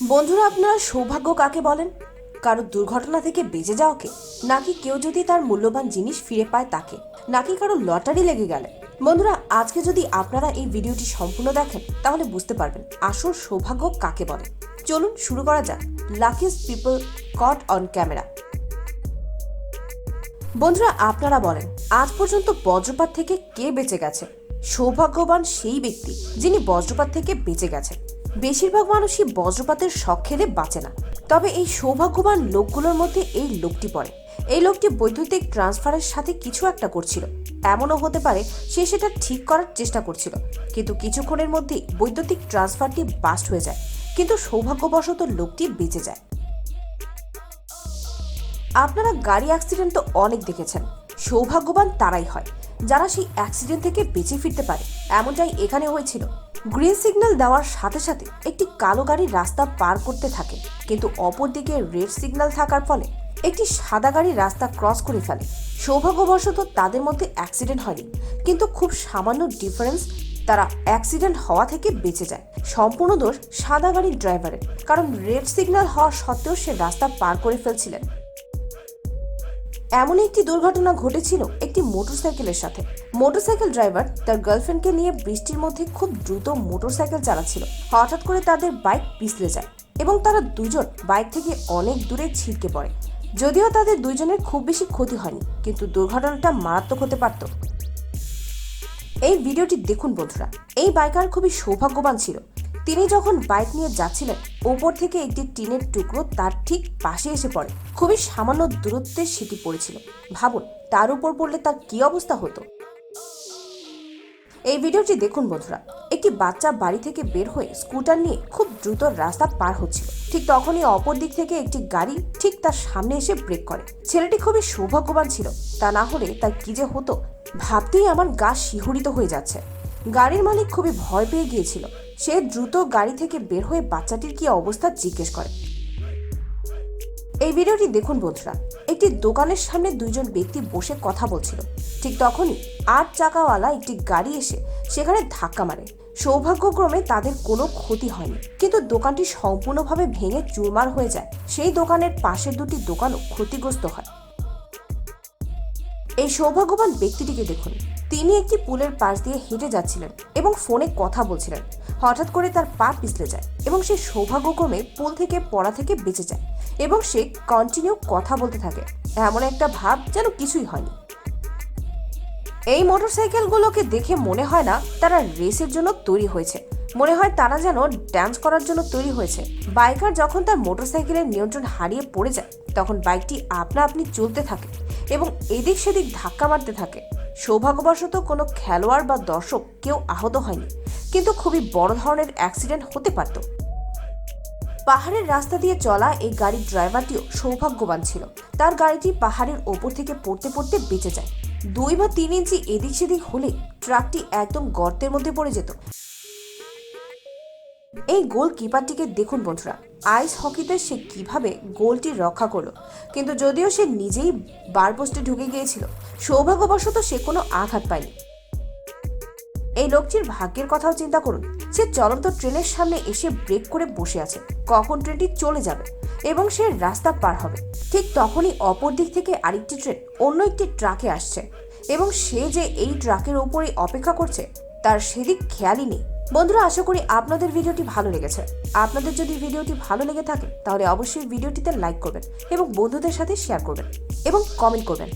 বন্ধুরা, আপনারা সৌভাগ্য কাকে বলেন? কারও দুর্ঘটনা থেকে বেঁচে যাওয়াকে? নাকি কেউ যদি তার মূল্যবান জিনিস ফিরে পায় তাকে? নাকি কারও লটারি লেগে গেলে? বন্ধুরা, আজকে যদি আপনারা এই ভিডিওটি সম্পূর্ণ দেখেন, তাহলে বুঝতে পারবেন আসল সৌভাগ্য কাকে বলে। চলুন শুরু করা যাক। Luckiest people caught on camera বন্ধুরা, আপনারা বলেন, আজ পর্যন্ত বজ্রপাত থেকে কে বেঁচে গেছে? সৌভাগ্যবান সেই ব্যক্তি যিনি বজ্রপাত থেকে বেঁচে গেছে বেশিরভাগ মানুষই বজ্রপাতের শখ খেলে বাঁচে না। তবে এই সৌভাগ্যবান লোকগুলোর মধ্যে এই লোকটি পড়ে। এই লোকটি বৈদ্যুতিক ট্রান্সফারের সাথে কিছু একটা করছিল। এমনও হতে পারে সে সেটা ঠিক করার চেষ্টা করছিল। কিন্তু কিছুক্ষণের মধ্যেই বৈদ্যুতিক ট্রান্সফারটি বাস্ট হয়ে যায়। কিন্তু সৌভাগ্যবশত লোকটি বেঁচে যায়। আপনারা গাড়ি অ্যাক্সিডেন্ট তো অনেক দেখেছেন। সৌভাগ্যবান তারাই হয়, যারা সেই অ্যাক্সিডেন্ট থেকে বেঁচে ফিরতে পারে। এমনটাই এখানে হয়েছিল। গ্রিন সিগন্যাল দেওয়ার সাথে সাথে একটি কালো গাড়ি রাস্তা পার করতে থাকে, কিন্তু অপরদিকে রেড সিগন্যাল থাকার ফলে একটি সাদা গাড়ি রাস্তা ক্রস করে ফেলে। সৌভাগ্যবশত তাদের মধ্যে অ্যাক্সিডেন্ট হয়নি, কিন্তু খুব সামান্য ডিফারেন্স, তারা অ্যাক্সিডেন্ট হওয়া থেকে বেঁচে যায়। সম্পূর্ণ দোষ সাদা গাড়ির ড্রাইভারের, কারণ রেড সিগন্যাল হওয়া সত্ত্বেও সে রাস্তা পার করে ফেলছিলেন। এমন একটি দুর্ঘটনা ঘটেছিল একটি মোটরসাইকেলের সাথে। মোটরসাইকেল ড্রাইভার তার গার্লফ্রেন্ডকে নিয়ে বৃষ্টির মধ্যে খুব দ্রুত মোটরসাইকেল চালাচ্ছিল। হঠাৎ করে তাদের বাইক পিছলে যায় এবং তারা দুজন বাইক থেকে অনেক দূরে ছিটকে পড়ে। যদিও তাদের দুইজনের খুব বেশি ক্ষতি হয়নি, কিন্তু দুর্ঘটনাটা মারাত্মক হতে পারত। এই ভিডিওটি দেখুন বন্ধুরা। এই বাইকার খুবই সৌভাগ্যবান ছিল। তিনি যখন বাইক নিয়ে যাচ্ছিলেন, ওপর থেকে একটি টিনের টুকরো তার ঠিক পাশে এসে পড়ে। খুবই সামান্য দূরত্বে সেটি পড়েছিল। ভাবুন, তার উপর পড়লে তার কি অবস্থা হতো? এই ভিডিওটি দেখুন বন্ধুরা। একটি বাচ্চা বাড়ি থেকে বের হয়ে স্কুটার নিয়ে খুব দ্রুত রাস্তা পার হচ্ছিল। ঠিক তখনই অপর দিক থেকে একটি গাড়ি ঠিক তার সামনে এসে ব্রেক করে। ছেলেটি খুবই সৌভাগ্যবান ছিল। তা না হলে তার কি যে হতো, ভাবতেই আমার গা শিহরিত হয়ে যাচ্ছে। গাড়ির মালিক খুবই ভয় পেয়ে গিয়েছিল। সে দ্রুত গাড়ি থেকে বের হয়ে বাচ্চাটির কি অবস্থা জিজ্ঞেস করে। এই ভিডিওটি দেখুন বন্ধুরা। একটি দোকানের সামনে দুইজন ব্যক্তি বসে কথা বলছিল। ঠিক তখনই আট চাকাওয়ালা একটি গাড়ি এসে সেখানে ধাক্কা মারে। সৌভাগ্যক্রমে তাদের কোনো ক্ষতি হয়নি। কিন্তু দোকানটি সম্পূর্ণভাবে ভেঙে চুরমার হয়ে যায়। সেই দোকানের পাশের দুটি দোকানও ক্ষতিগ্রস্ত হয়। এই সৌভাগ্যবান ব্যক্তিটিকে দেখুন। তিনি একটি পুলের পাশ দিয়ে হেঁটে যাচ্ছিলেন এবং ফোনে কথা বলছিলেন। হঠাৎ করে তার পা পিছলে যায় এবং সে সৌভাগ্যক্রমে পুল থেকে পড়া থেকে বেঁচে যায় এবং সে কন্টিনিউ কথা বলতে থাকে। এমন একটা ভাব যেন কিছুই হয়নি। এই মোটরসাইকেলগুলোকে দেখে মনে হয় না তারা রেসের জন্য তৈরি হয়েছে। মনে হয় তারা যেন ড্যান্স করার জন্য তৈরি হয়েছে। বাইকার যখন তার মোটরসাইকেলের নিয়ন্ত্রণ হারিয়ে পড়ে যায়, তখন বাইকটি আপনা আপনি চলতে থাকে এবং এদিক সেদিক ধাক্কা মারতে থাকে। সৌভাগ্যবশত কোনো খেলোয়াড় বা দর্শক কেউ আহত হয়নি, কিন্তু খুবই বড় ধরনের অ্যাক্সিডেন্ট হতে পারত। পাহাড়ের রাস্তা দিয়ে চলা এই গাড়ির ড্রাইভারটিও সৌভাগ্যবান ছিল। তার গাড়িটি পাহাড়ের ওপর থেকে পড়তে পড়তে বেঁচে যায়। দুই বা তিন ইঞ্চি এদিক সেদিক হলে ট্রাকটি একদম গর্তের মধ্যে পড়ে যেত। এই গোল কিপারটিকে দেখুন বন্ধুরা আইস হকিতে সে কীভাবে গোলটি রক্ষা করল। কিন্তু যদিও সে নিজেই বার পোস্টে ঢুকে গিয়েছিল, সৌভাগ্যবশত সে কোনো আঘাত পায়নি। এই লোকটির ভাগ্যের কথাও চিন্তা করুন, সে চলন্ত ট্রেনের সামনে এসে ব্রেক করে বসে আছে, কখন ট্রেনটি চলে যাবে এবং সে রাস্তা পার হবে। ঠিক তখনই অপর দিক থেকে আরেকটি ট্রেন অন্য একটি ট্রাকে আসছে এবং সে যে এই ট্রাকের ওপরে অপেক্ষা করছে, তার সেদিক খেয়ালই নেই। বন্ধুরা, আশা করি আপনাদের ভিডিওটি ভালো লেগেছে। আপনাদের যদি ভিডিওটি ভালো লেগে থাকে, তাহলে অবশ্যই ভিডিওটিতে লাইক করবেন এবং বন্ধুদের সাথে শেয়ার করবেন এবং কমেন্ট করবেন।